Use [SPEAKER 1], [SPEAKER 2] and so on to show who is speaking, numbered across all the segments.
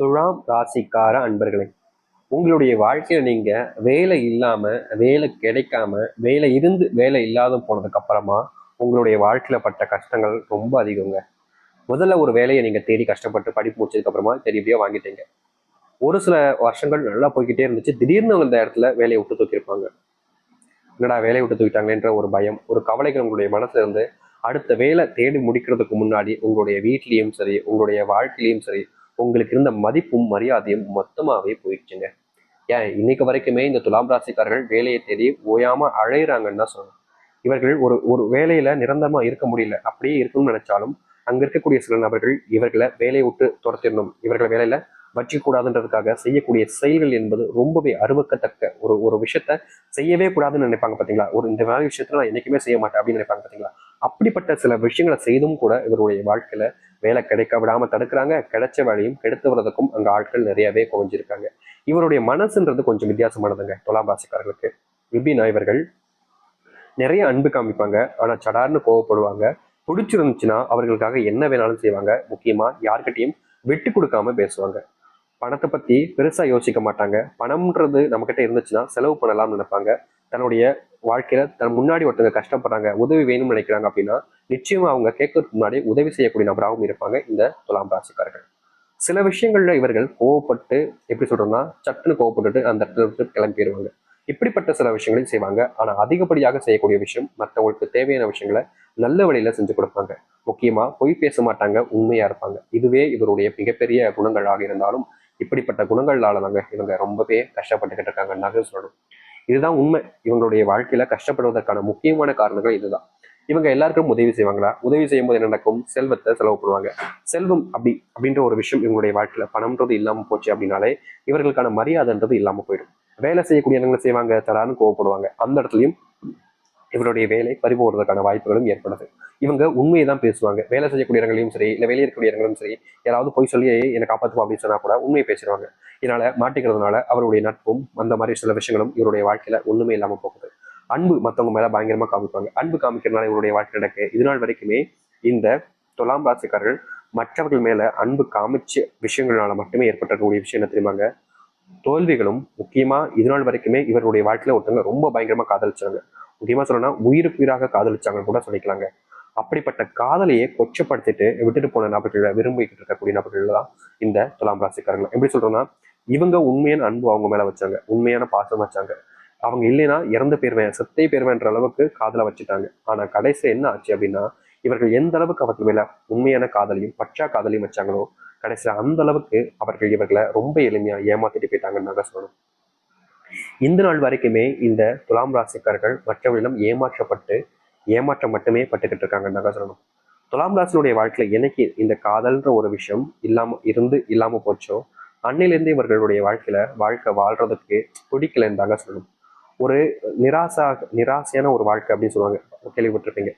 [SPEAKER 1] துலாம் ராசிக்கார அன்பர்களே உங்களுடைய வாழ்க்கையில நீங்க வேலை இல்லாம வேலை கிடைக்காம வேலை இருந்து வேலை இல்லாத போனதுக்கு அப்புறமா உங்களுடைய வாழ்க்கையில பட்ட கஷ்டங்கள் ரொம்ப அதிகங்க. முதல்ல ஒரு வேலையை நீங்க தேடி கஷ்டப்பட்டு படிப்பு முடிச்சதுக்கு அப்புறமா தெரியவியா வாங்கிட்டீங்க. ஒரு சில வருஷங்கள் நல்லா போய்கிட்டே இருந்துச்சு. திடீர்னு இந்த இடத்துல வேலையை விட்டு தூக்கியிருப்பாங்க. என்னடா வேலையை விட்டு தூக்கிட்டாங்கன்ற ஒரு பயம் ஒரு கவலைகள் உங்களுடைய மனசுல இருந்து அடுத்த வேலை தேடி முடிக்கிறதுக்கு முன்னாடி உங்களுடைய வீட்லேயும் சரி உங்களுடைய வாழ்க்கையிலையும் சரி உங்களுக்கு இருந்த மதிப்பும் மரியாதையும் மொத்தமாகவே போயிடுச்சுங்க. ஏன்? இன்னைக்கு வரைக்குமே இந்த துலாம் ராசிக்காரர்கள் வேலையை தேடி ஓயாம அழையிறாங்கன்னு தான் சொல்லணும். இவர்கள் ஒரு ஒரு வேலையில நிரந்தரமா இருக்க முடியல. அப்படியே இருக்கணும்னு நினைச்சாலும் அங்க இருக்கக்கூடிய சில நபர்கள் இவர்களை வேலையை விட்டு துரத்திடணும். இவர்களை வேலையில வச்சிக்கூடாதுன்றதுக்காக செய்யக்கூடிய செயல்கள் என்பது ரொம்பவே அருவக்கத்தக்க ஒரு ஒரு விஷயத்த செய்யவே கூடாதுன்னு நினைப்பாங்க பார்த்தீங்களா ஒரு இந்த மாதிரி விஷயத்துல நான் என்னைக்குமே செய்ய மாட்டேன் அப்படின்னு நினைப்பாங்க பார்த்தீங்களா அப்படிப்பட்ட சில விஷயங்களை செய்தும் கூட இவருடைய வாழ்க்கையில வேலை கிடைக்க விடாம தடுக்கிறாங்க. கிடைச்ச வேலையும் கெடுத்து வர்றதுக்கும் அங்க ஆட்கள் நிறையவே குறைஞ்சிருக்காங்க இவருடைய மனசுன்றது கொஞ்சம் வித்தியாசமானதுங்க. துலாம் ராசிக்காரர்களுக்கு. எப்படின்னா இவர்கள் நிறைய அன்பு காமிப்பாங்க. ஆனா சடார்னு கோவப்படுவாங்க. பிடிச்சிருந்துச்சுன்னா அவர்களுக்காக என்ன வேணாலும் செய்வாங்க. முக்கியமா யார்கிட்டையும் விட்டு கொடுக்காம பேசுவாங்க. பணத்தை பற்றி பெருசாக யோசிக்க மாட்டாங்க. பணம்ன்றது நம்மக்கிட்ட இருந்துச்சுன்னா செலவு பண்ணலாம்னு நினைப்பாங்க. தன்னுடைய வாழ்க்கையில் தன் முன்னாடி ஒருத்தவங்க கஷ்டப்படுறாங்க உதவி வேணும்னு நினைக்கிறாங்க அப்படின்னா நிச்சயமாக அவங்க கேட்கறதுக்கு முன்னாடி உதவி செய்யக்கூடிய நபராகவும் இருப்பாங்க இந்த துலாம் ராசிக்காரர்கள். சில விஷயங்கள்ல இவர்கள் கோவப்பட்டு எப்படி சொல்கிறோம்னா சட்டுன்னு கோவப்பட்டுட்டு அந்த இடத்துல விட்டு கிளம்பிடுவாங்க இப்படிப்பட்ட சில விஷயங்களையும் செய்வாங்க. ஆனால் அதிகப்படியாக செய்யக்கூடிய விஷயம் மற்றவங்களுக்கு தேவையான விஷயங்களை நல்ல வழியில செஞ்சு கொடுப்பாங்க. முக்கியமாக பொய் பேச மாட்டாங்க உண்மையாக இருப்பாங்க. இதுவே இவருடைய மிகப்பெரிய குணங்களாக இருந்தாலும் இப்படிப்பட்ட குணங்களால நாங்க இவங்க ரொம்பவே கஷ்டப்பட்டுக்கிட்டு இருக்காங்கன்னாக சொல்லணும். இதுதான் உண்மை. இவங்களுடைய வாழ்க்கையில கஷ்டப்படுவதற்கான முக்கியமான காரணங்கள் இதுதான். இவங்க எல்லாருக்கும் உதவி செய்வாங்களா? உதவி செய்யும் போது என்ன நடக்கும்? செல்வத்தை செலவு பண்ணுவாங்க. செல்வம் அப்படி அப்படின்ற ஒரு விஷயம் இவங்களுடைய வாழ்க்கையில பணம்ன்றது இல்லாம போச்சு அப்படின்னாலே இவர்களுக்கான மரியாதைன்றது இல்லாம போயிடும். வேலை செய்யக்கூடிய இடங்களை செய்வாங்க தரான்னு கோவப்படுவாங்க. அந்த இடத்துலயும் இவருடைய வேலை பறிபோடுறதுக்கான வாய்ப்புகளும் ஏற்படுது. இவங்க உண்மையை தான் பேசுவாங்க. வேலை செய்யக்கூடிய இடங்களையும் சரி இல்லை வெளியே இருக்கக்கூடிய இடங்களும் சரி யாராவது போய் சொல்லி என்னை காப்பாற்றுவோம் அப்படின்னு சொன்னா கூட உண்மையை பேசிடுவாங்க. இதனால மாட்டிக்கிறதுனால அவருடைய நட்பும் அந்த மாதிரி சில விஷயங்களும் இவருடைய வாழ்க்கையில ஒண்ணுமே இல்லாம போகுது. அன்பு மற்றவங்க மேல பயங்கரமா காமிப்பாங்க. அன்பு காமிக்கிறதுனால இவருடைய வாழ்க்கை நடக்கு இது நாள் வரைக்குமே இந்த துலாம் ராசிக்காரர்கள் மற்றவர்கள் மேல அன்பு காமிச்ச விஷயங்களால மட்டுமே ஏற்பட்டிருக்கக்கூடிய விஷயம் என்ன தெரியுமாங்க? தோல்விகளும் முக்கியமா இது நாள் வரைக்குமே இவருடைய வாழ்க்கையில ஒருத்தவங்க ரொம்ப பயங்கரமா காதலிச்சாங்க. முக்கியமாக சொல்லணும்னா உயிருக்கு உயிராக காதலிச்சாங்கன்னு கூட சொல்லிக்கலாங்க. அப்படிப்பட்ட காதலையே கொச்சப்படுத்திட்டு விட்டுட்டு போன நபர்களை விரும்பிக்கிட்டு இருக்கக்கூடிய நபர்கள் தான் இந்த துலாம் ராசிக்காரங்க. எப்படி சொல்றோம்னா இவங்க உண்மையான அன்பு அவங்க மேல வச்சாங்க. உண்மையான பாசம் வச்சாங்க. அவங்க இல்லைன்னா இறந்து போயிருவேன் செத்தே போயிருவேன்ற அளவுக்கு காதலை வச்சுட்டாங்க. ஆனா கடைசி என்ன ஆச்சு அப்படின்னா இவர்கள் எந்த அளவுக்கு அவர்கள் மேல உண்மையான காதலையும் பச்சா காதலையும் வச்சாங்களோ கடைசியில் அந்த அளவுக்கு அவர்கள் இவர்களை ரொம்ப எளிமையா ஏமாத்திட்டு போயிட்டாங்கன்னு சொல்லணும். இந்த நாள் வரைக்குமே இந்த துலாம் ராசிக்காரர்கள் மற்றவர்களிடம் ஏமாற்றப்பட்டு ஏமாற்றம் மட்டுமே பட்டுக்கிட்டு இருக்காங்கன்னு சொல்லணும். துலாம் ராசினுடைய வாழ்க்கையில என்னைக்கு இந்த காதல்ன்ற ஒரு விஷயம் இல்லாம இருந்து இல்லாம போச்சோ அன்னையிலேருந்து இவர்களுடைய வாழ்க்கையில வாழ்க்கை வாழ்றதுக்கு பிடிக்கலன்னு தாங்க சொல்லணும். ஒரு நிராசா நிராசையான ஒரு வாழ்க்கை அப்படின்னு சொல்லுவாங்க. கேள்விப்பட்டிருப்பீங்க.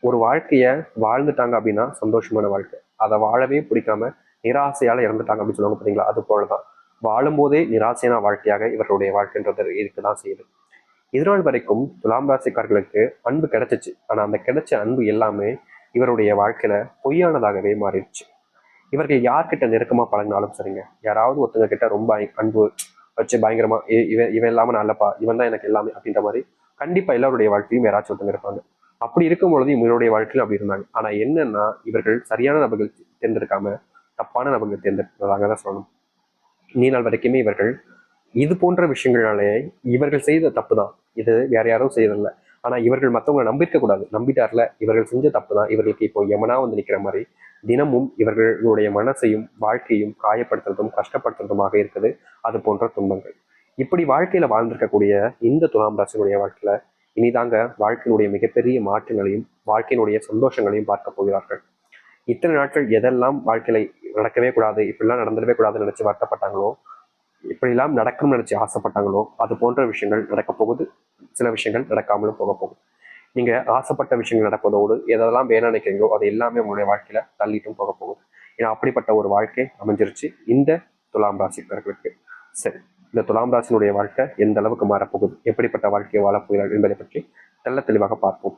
[SPEAKER 1] ஒரு வாழ்க்கைய வாழ்ந்துட்டாங்க அப்படின்னா சந்தோஷமான வாழ்க்கை. அதை வாழவே பிடிக்காம நிராசையால இறந்துட்டாங்க அப்படின்னு சொல்லுவாங்க பார்த்தீங்களா? அது போலதான். வாழும்போதே நிராசையான வாழ்க்கையாக இவர்களுடைய வாழ்க்கைன்றது இருக்குதான் செய்யுது. இதனால் வரைக்கும் துலாம் ராசிக்காரர்களுக்கு அன்பு கிடைச்சிச்சு. ஆனால் அந்த கிடைச்ச அன்பு எல்லாமே இவருடைய வாழ்க்கையில பொய்யானதாகவே மாறிடுச்சு. இவர்கள் யார்கிட்ட நெருக்கமா பழகினாலும் சரிங்க. யாராவது ஒருத்தங்க கிட்ட ரொம்ப அன்பு வச்சு பயங்கரமா இவன் இவன் இல்லாம நல்லப்பா இவன் தான் எனக்கு எல்லாமே அப்படின்ற மாதிரி கண்டிப்பா எல்லாருடைய வாழ்க்கையும் யாராச்சும் ஒருத்தங்க இருப்பாங்க. அப்படி இருக்கும் பொழுது இவருடைய வாழ்க்கையிலும் அப்படி இருந்தாங்க. ஆனா என்னன்னா இவர்கள் சரியான நபர்கள் தேர்ந்தெடுக்காம தப்பான நபர்கள் தேர்ந்தெடுக்கிறதாக தான் சொல்லணும். நீ நாள் வரைக்குமே இவர்கள் இது போன்ற விஷயங்களாலே இவர்கள் செய்த தப்பு தான் இது வேற யாரும் செய்யறதில்ல ஆனா இவர்கள் மற்றவங்களை நம்பிருக்க கூடாது. நம்பிட்டார்ல இவர்கள் செஞ்ச தப்பு தான் இவர்களுக்கு இப்போ யமனா வந்து நிக்கிற மாதிரி தினமும் இவர்களுடைய மனசையும் வாழ்க்கையும் காயப்படுத்துறதும் கஷ்டப்படுத்துறதுமாக இருக்குது. அது போன்ற துன்பங்கள். இப்படி வாழ்க்கையில வாழ்ந்திருக்கக்கூடிய இந்த துலாம் ராசினுடைய வாழ்க்கையில இனிதாங்க வாழ்க்கையினுடைய மிகப்பெரிய மாற்றங்களையும் வாழ்க்கையினுடைய சந்தோஷங்களையும் பார்க்க போகிறார்கள். இத்தனை நாட்கள் எதெல்லாம் வாழ்க்கையில நடக்கவே கூடாது இப்படிலாம் நடந்துடவே கூடாதுன்னு நினச்சி வருத்தப்பட்டாங்களோ இப்படிலாம் நடக்கணும்னு நினச்சி ஆசைப்பட்டாங்களோ அது போன்ற விஷயங்கள் நடக்க போகுது. சில விஷயங்கள் நடக்காமலும் போக போகுது. நீங்க ஆசைப்பட்ட விஷயங்கள் நடப்பதோடு எதெல்லாம் வேணும் நினைக்கிறீங்களோ அது எல்லாமே உங்களுடைய வாழ்க்கையில தள்ளிட்டும் போக போகுது. ஏன்னா அப்படிப்பட்ட ஒரு வாழ்க்கை அமைஞ்சிருச்சு இந்த துலாம் ராசிக்காரர்களுக்கு சரி இந்த துலாம் ராசினுடைய வாழ்க்கை எந்த அளவுக்கு மாறப்போகுது எப்படிப்பட்ட வாழ்க்கையை வாழப்போகிறார்கள் என்பதை பற்றி தெள்ள தெளிவாக பார்ப்போம்.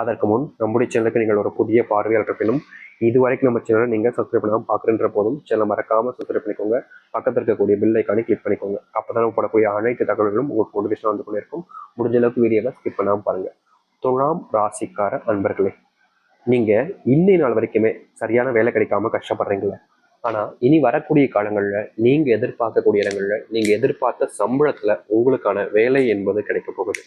[SPEAKER 1] அதற்கு முன் நம்முடைய சேனலுக்கு நீங்கள் ஒரு புதிய பார்வையாளர் இருப்பினும் இது வரைக்கும் நம்ம சேனலை நீங்கள் சப்ஸ்கிரைப் பண்ணாமல் பார்க்குறன்ற போதும் சேனலை மறக்காமல் சப்ஸ்கிரைப் பண்ணிக்கோங்க. பக்கத்தில் இருக்கக்கூடிய பில் ஐக்கானே கிளிக் பண்ணிக்கோங்க. அப்போ தான் போடக்கூடிய அனைத்து தகவல்களும் உங்களுக்கு நோட்டிஃபிகேஷன் வந்து கொண்டே இருக்கும் முடிஞ்ச அளவுக்கு வீடியோவை ஸ்கிப் பண்ணாமல் பாருங்கள் துலாம் ராசிக்கார அன்பர்களே நீங்கள் இன்னை நாள் வரைக்குமே சரியான வேலை கிடைக்காம கஷ்டப்படுறீங்களே ஆனால் இனி வரக்கூடிய காலங்களில் நீங்கள் எதிர்பார்க்கக்கூடிய இடங்களில் நீங்கள் எதிர்பார்த்த சம்பளத்தில் உங்களுக்கான வேலை என்பது கிடைக்க போகுது.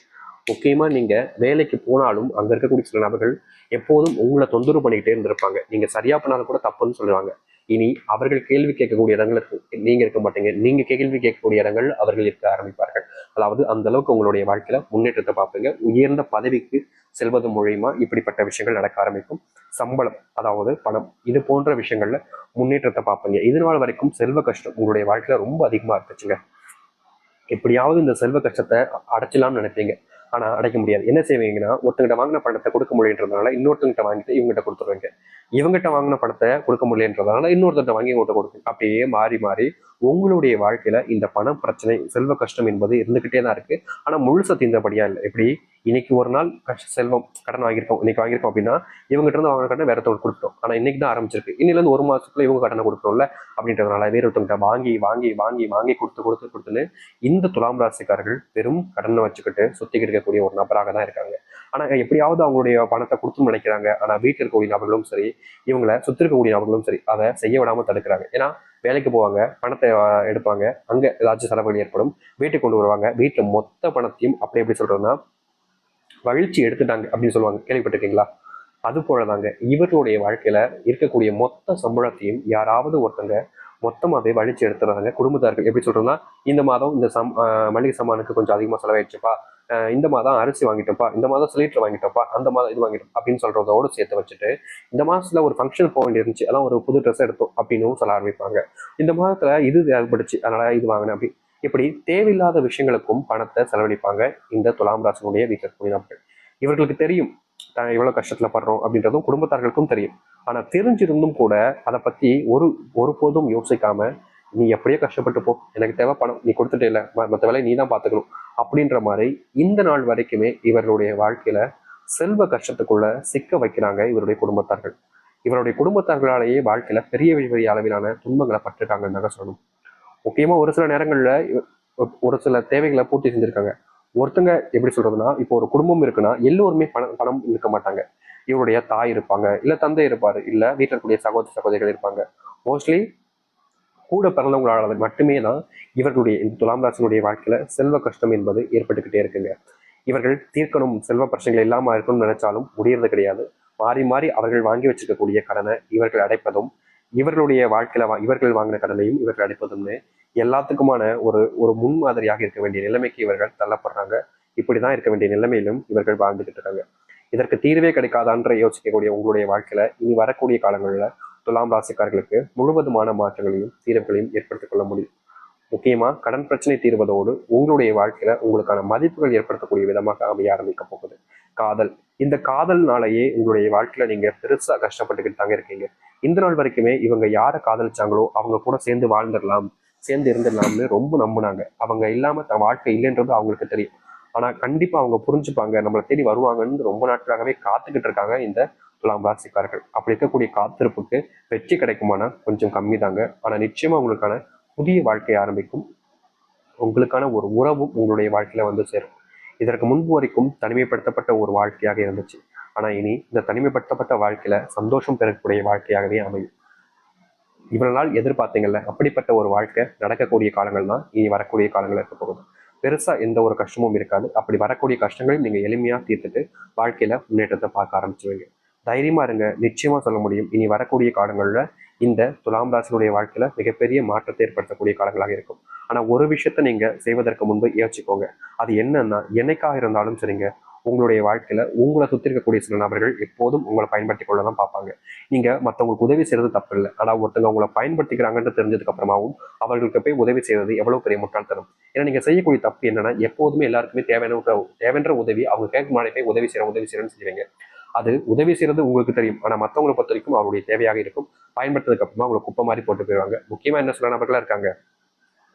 [SPEAKER 1] முக்கியமாக நீங்கள் வேலைக்கு போனாலும் அங்கே இருக்கக்கூடிய சில நபர்கள் எப்போதும் உங்களை தொந்தரவு பண்ணிக்கிட்டே இருந்திருப்பாங்க. நீங்கள் சரியாக பண்ணாலும் கூட தப்புன்னு சொல்லுவாங்க. இனி அவர்கள் கேள்வி கேட்கக்கூடிய இடங்களில் நீங்கள் இருக்க மாட்டீங்க. நீங்கள் கேள்வி கேட்கக்கூடிய இடங்கள் அவர்கள் இருக்க ஆரம்பிப்பார்கள். அதாவது அந்த அளவுக்கு உங்களுடைய வாழ்க்கையில முன்னேற்றத்தை பார்ப்பீங்க. உயர்ந்த பதவிக்கு செல்வது மூலியமா இப்படிப்பட்ட விஷயங்கள் நடக்க ஆரம்பிக்கும். சம்பளம் அதாவது பணம் இது போன்ற விஷயங்கள்ல முன்னேற்றத்தை பார்ப்பீங்க. இதனால் வரைக்கும் செல்வ கஷ்டம் உங்களுடைய வாழ்க்கையில ரொம்ப அதிகமா இருந்துச்சுங்க. எப்படியாவது இந்த செல்வ கஷ்டத்தை அடைச்சலாம்னு நினைப்பீங்க. ஆனால் அடைக்க முடியாது. என்ன செய்வீங்கன்னா ஒருத்தங்கிட்ட வாங்கின பணத்தை கொடுக்க முடியுன்றதுனால இன்னொருத்தங்கிட்ட வாங்கிட்டு இவங்ககிட்ட கொடுத்துருவாங்க. இவங்ககிட்ட வாங்கின பணத்தை கொடுக்க முடியலன்றதுனால இன்னொருத்தர்கிட்ட வாங்கி உங்கள்கிட்ட கொடுக்கும் அப்படியே மாறி மாறி உங்களுடைய வாழ்க்கையில இந்த பண பிரச்சனை செல்வ கஷ்டம் என்பது இருந்துகிட்டே தான் இருக்கு. ஆனால் முழுச தீர்ந்தபடியா இல்லை. எப்படி? இன்னைக்கு ஒரு நாள் கஷ்ட செல்வம் கடன் வாங்கியிருக்கோம் இன்னைக்கு வாங்கியிருக்கோம் அப்படின்னா இவங்ககிட்ட இருந்து வாங்கின கடன் வேற ஒருத்தவங்க கொடுத்தோம் ஆனா இன்னைக்கு தான் ஆரம்பிச்சிருக்கு. இன்னிலேருந்து ஒரு மாசத்துல இவங்க கடனை கொடுக்கணும்ல? அப்படின்றதுனால வேற ஒருத்தவங்கிட்ட வாங்கி வாங்கி வாங்கி வாங்கி கொடுத்து கொடுத்து கொடுத்துன்னு இந்த துலாம் ராசிக்காரர்கள் பெரும் கடனை வச்சுக்கிட்டு சுத்திக்கிட்டு இருக்கக்கூடிய ஒரு நபராக தான் இருக்காங்க. ஆனா எப்படியாவது அவங்களுடைய பணத்தை கொடுத்துன்னு நினைக்கிறாங்க. ஆனா வீட்டில் இருக்கக்கூடிய நபர்களும் சரி இவங்களை சுத்தி இருக்கக்கூடிய நபர்களும் சரி அதை செய்ய விடாம தடுக்கிறாங்க. ஏன்னா வேலைக்கு போவாங்க பணத்தை எடுப்பாங்க. அங்க ஏதாச்சும் செலவுகள் ஏற்படும். வீட்டுக்கு கொண்டு வருவாங்க. வீட்டுல மொத்த பணத்தையும் அப்படி எப்படி சொல்றதுன்னா வழிச்சு எடுத்துட்டாங்க அப்படின்னு சொல்லுவாங்க. கேள்விப்பட்டிருக்கீங்களா? அது போலதாங்க இவர்களுடைய வாழ்க்கையில இருக்கக்கூடிய மொத்த சம்பளத்தையும் யாராவது ஒருத்தங்க மொத்தமாகவே வழிச்சு எடுத்துறாங்க. குடும்பத்தார்கள் எப்படி சொல்றோம்னா இந்த மாதம் இந்த சம் மளிகை சாமானுக்கு கொஞ்சம் அதிகமாக செலவாயிடுச்சுப்பா இந்த மாதம் அரிசி வாங்கிட்டோம்ப்பா இந்த மாதம் சிலிண்டர் வாங்கிட்டோம்ப்பா அந்த மாதம் இது வாங்கிட்டோம் அப்படின்னு சொல்றதோடு சேர்த்து வச்சுட்டு இந்த மாசத்துல ஒரு ஃபங்க்ஷன் போக வேண்டியிருந்துச்சு அதான் ஒரு புது ட்ரெஸ் எடுத்தோம் அப்படின்னு சொல்ல ஆரம்பிப்பாங்க. இந்த மாதத்துல இது தேவைப்பட்டுச்சு அதனால இது வாங்கினேன் அப்படி இப்படி தேவையில்லாத விஷயங்களுக்கும் பணத்தை செலவழிப்பாங்க இந்த துலாம் ராசனுடைய வீட்டிற்குரிய நபர்கள் இவர்களுக்கு தெரியும் தான் எவ்வளவு கஷ்டத்துல படுறோம் அப்படின்றதும் குடும்பத்தார்களுக்கும் தெரியும். ஆனா தெரிஞ்சிருந்தும் கூட அதை பத்தி ஒரு ஒருபோதும் யோசிக்காம நீ எப்படியோ கஷ்டப்பட்டு போ எனக்கு தேவை பணம் நீ கொடுத்துட்டே இல்லை மற்ற வேலையை நீ தான் பார்த்துக்கணும். அப்படின்ற மாதிரி இந்த நாள் வரைக்குமே இவர்களுடைய வாழ்க்கையில செல்வ கஷ்டத்துக்குள்ள சிக்க வைக்கிறாங்க இவருடைய குடும்பத்தார்கள். இவருடைய குடும்பத்தார்களாலேயே வாழ்க்கையில பெரிய பெரிய அளவிலான துன்பங்களை பட்டிருக்காங்கன்னு தாங்க சொல்லணும். முக்கியமாக ஒரு சில நேரங்களில் ஒரு சில தேவைகளை பூர்த்தி செஞ்சுருக்காங்க. ஒருத்தங்க எப்படி சொல்றதுன்னா இப்போ ஒரு குடும்பம் இருக்குன்னா எல்லோருமே பணம் பணம் இருக்க மாட்டாங்க. இவருடைய தாய் இருப்பாங்க இல்ல தந்தை இருப்பாரு இல்ல வீட்டில் இருக்கக்கூடிய சகோதர சகோதரிகள் இருப்பாங்க. மோஸ்ட்லி கூட பிறந்தவங்களால மட்டுமே தான் இவர்களுடைய இந்த துலாம் ராசினுடைய வாழ்க்கையில செல்வ கஷ்டம் என்பது ஏற்பட்டுக்கிட்டே இருக்குங்க. இவர்கள் தீர்க்கணும் செல்வ பிரச்சனைகள் இல்லாமல் இருக்கணும்னு நினைச்சாலும் முடியறது கிடையாது. மாறி மாறி அவர்கள் வாங்கி வச்சிருக்கக்கூடிய கடனை இவர்கள் அடைப்பதும் இவர்களுடைய வாழ்க்கையில வா- இவர்கள் வாங்கின கடனையும் இவர்கள் அடைப்பதும்னு எல்லாத்துக்குமான ஒரு ஒரு முன்மாதிரியாக இருக்க வேண்டிய நிலைமைக்கு இவர்கள் தள்ளப்படுறாங்க. இப்படிதான் இருக்க வேண்டிய நிலைமையிலும் இவர்கள் வாழ்ந்துகிட்டு இருக்காங்க. இதற்கு தீர்வே கிடைக்காதான்ற யோசிக்கக்கூடிய உங்களுடைய வாழ்க்கையில இனி வரக்கூடிய காலங்களில் துலாம் ராசிக்காரர்களுக்கு முழுவதுமான மாற்றங்களையும் தீர்வுகளையும் ஏற்படுத்திக் கொள்ள முடியும். முக்கியமாக கடன் பிரச்சனை தீர்வதோடு உங்களுடைய வாழ்க்கையில உங்களுக்கான மதிப்புகள் ஏற்படுத்தக்கூடிய விதமாக அமைய ஆரம்பிக்க போகுது. காதல். இந்த காதல்னாலேயே உங்களுடைய வாழ்க்கையில நீங்க பெருசா கஷ்டப்பட்டுக்கிட்டு தாங்க இருக்கீங்க. இந்த நாள் வரைக்குமே இவங்க யாரை காதலிச்சாங்களோ அவங்க கூட சேர்ந்து வாழ்ந்துடலாம் சேர்ந்து இருந்துடலாம்னு ரொம்ப நம்பினாங்க. அவங்க இல்லாம தன் வாழ்க்கை இல்லைன்றது அவங்களுக்கு தெரியும். ஆனா கண்டிப்பா அவங்க புரிஞ்சுப்பாங்க நம்மளை தேடி வருவாங்கன்னு ரொம்ப நாட்களாகவே காத்துக்கிட்டு இருக்காங்க இந்த துலாம் ராசிக்காரர்கள். அப்படி இருக்கக்கூடிய காத்திருப்புக்கு வெற்றி கிடைக்குமானா கொஞ்சம் கம்மி தாங்க ஆனா நிச்சயமா உங்களுக்கான புதிய வாழ்க்கை ஆரம்பிக்கும். உங்களுக்கான ஒரு உறவும் உங்களுடைய வாழ்க்கையில வந்து சேரும். இதற்கு முன்பு வரைக்கும் தனிமைப்படுத்தப்பட்ட ஒரு வாழ்க்கையாக இருந்துச்சு. ஆனா இனி இந்த தனிமைப்படுத்தப்பட்ட வாழ்க்கையில சந்தோஷம் பெறக்கூடிய வாழ்க்கையாகவே அமையும். இவ்வளவு நாள் எதிர்பார்த்தீங்கல்ல அப்படிப்பட்ட ஒரு வாழ்க்கை நடக்கக்கூடிய காலங்கள் தான் இனி வரக்கூடிய காலங்கள் இருக்க போகுது. பெருசா எந்த ஒரு கஷ்டமும் இருக்காது. அப்படி வரக்கூடிய கஷ்டங்களையும் நீங்க எளிமையா தீர்த்துட்டு வாழ்க்கையில முன்னேற்றத்தை பார்க்க ஆரம்பிச்சிருவீங்க. தைரியமா இருங்க. நிச்சயமா சொல்ல முடியும். இனி வரக்கூடிய காலங்கள்ல இந்த துலாம் ராசினுடைய வாழ்க்கையில மிகப்பெரிய மாற்றத்தை ஏற்படுத்தக்கூடிய காலங்களாக இருக்கும். ஆனா ஒரு விஷயத்த நீங்க செய்வதற்கு முன்பு யோசிச்சுக்கோங்க. அது என்னன்னா என்னைக்காக இருந்தாலும் சரிங்க உங்களுடைய வாழ்க்கையில உங்களை சுத்தி இருக்கக்கூடிய சில நபர்கள் எப்போதும் உங்களை பயன்படுத்தி கொள்ள தான் பார்ப்பாங்க. நீங்க மற்றவங்களுக்கு உதவி செய்யறது தப்பு இல்லை. ஆனா ஒருத்தங்க உங்களை பயன்படுத்திக்கிறாங்கன்னு தெரிஞ்சதுக்கு அப்புறமாவும் அவர்களுக்கு போய் உதவி செய்வது எவ்வளவு பெரிய முட்டாள்தனம் ஏன்னா நீங்க செய்யக்கூடிய தப்பு என்னன்னா எப்போதுமே எல்லாருக்குமே தேவையான தேவைன்ற உதவி அவங்க கேட்க முன்னாடி போய் உதவி செய்யற உதவி செய்யறேன்னு செய்வீங்க அது உதவி செய்யறது உங்களுக்கு தெரியும். ஆனால் மற்றவங்களை பொறுத்த வரைக்கும் அவருடைய தேவையாக இருக்கும். பயன்படுத்ததுக்கு அப்புறமா அவங்களை குப்பை மாதிரி போட்டு போயிடுவாங்க. முக்கியமாக என்ன சொல்ல நபர்களாக இருக்காங்க?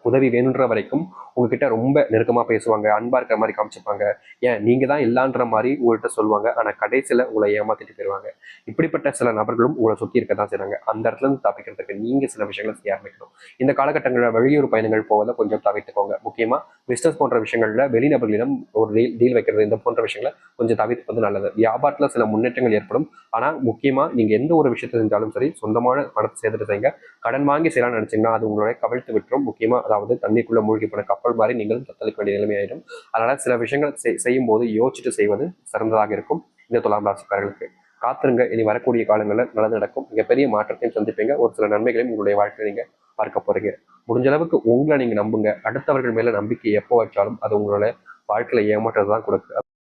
[SPEAKER 1] உதவி வேணுன்ற வரைக்கும் உங்ககிட்ட ரொம்ப நெருக்கமாக பேசுவாங்க. அன்பாக இருக்கிற மாதிரி காமிச்சிப்பாங்க. ஏன் நீங்க தான் இல்லான்ற மாதிரி உங்கள்கிட்ட சொல்லுவாங்க. ஆனால் கடைசியில் உங்களை ஏமாத்திட்டு போயிருவாங்க இப்படிப்பட்ட சில நபர்களும் உங்களை சுற்றி இருக்க தான் செய்கிறாங்க அந்த இடத்துல இருந்து தப்பிக்கிறதுக்கு நீங்கள் சில விஷயங்களை செய்ய ஆரம்பிக்கணும். இந்த காலகட்டங்களில் வெளியூர் பயணங்கள் போவதை கொஞ்சம் தவிர்த்துக்கோங்க. முக்கியமாக பிஸ்னஸ் போன்ற விஷயங்களில் வெளிநபர்களிடம் ஒரு டீல் டீல் வைக்கிறது இந்த போன்ற விஷயங்களை கொஞ்சம் தவிர்ப்பது நல்லது. வியாபாரத்தில் சில முன்னேற்றங்கள் ஏற்படும். ஆனால் முக்கியமாக நீங்கள் எந்த ஒரு விஷயத்தை செஞ்சாலும் சரி சொந்தமான பணத்தை சேர்த்துட்டு செய்யுங்க. கடன் வாங்கி செய்யலாம்னு நினச்சிங்கன்னா அது உங்களுடைய கவிழ்த்து விட்டுரும். முக்கியமாக அதாவது தண்ணிக்குள்ளே மூழ்கி போன கப்பல் மாதிரி நீங்கள் தத்தளிக்க வேண்டிய நிலைமை அதனால் சில விஷயங்கள் செய்- செய்யும் போது யோசிச்சுட்டு செய்வது சிறந்ததாக இருக்கும். இந்த துலாம் ராசிக்காரர்களுக்கு. காத்திருங்க. இனி வரக்கூடிய காலங்களில் நல்லது நடக்கும். மிகப்பெரிய மாற்றத்தையும் சந்திப்பீங்க. ஒரு சில நன்மைகளையும் உங்களுடைய வாழ்க்கையில் நீங்கள் பார்க்க போறீங்க. முடிஞ்ச அளவுக்கு உங்களை நீங்கள் நம்புங்க. அடுத்தவர்கள் மேலே நம்பிக்கை எப்போ வச்சாலும் அது உங்களோட வாழ்க்கையில ஏமாற்றத்தை தான் கொடுக்கு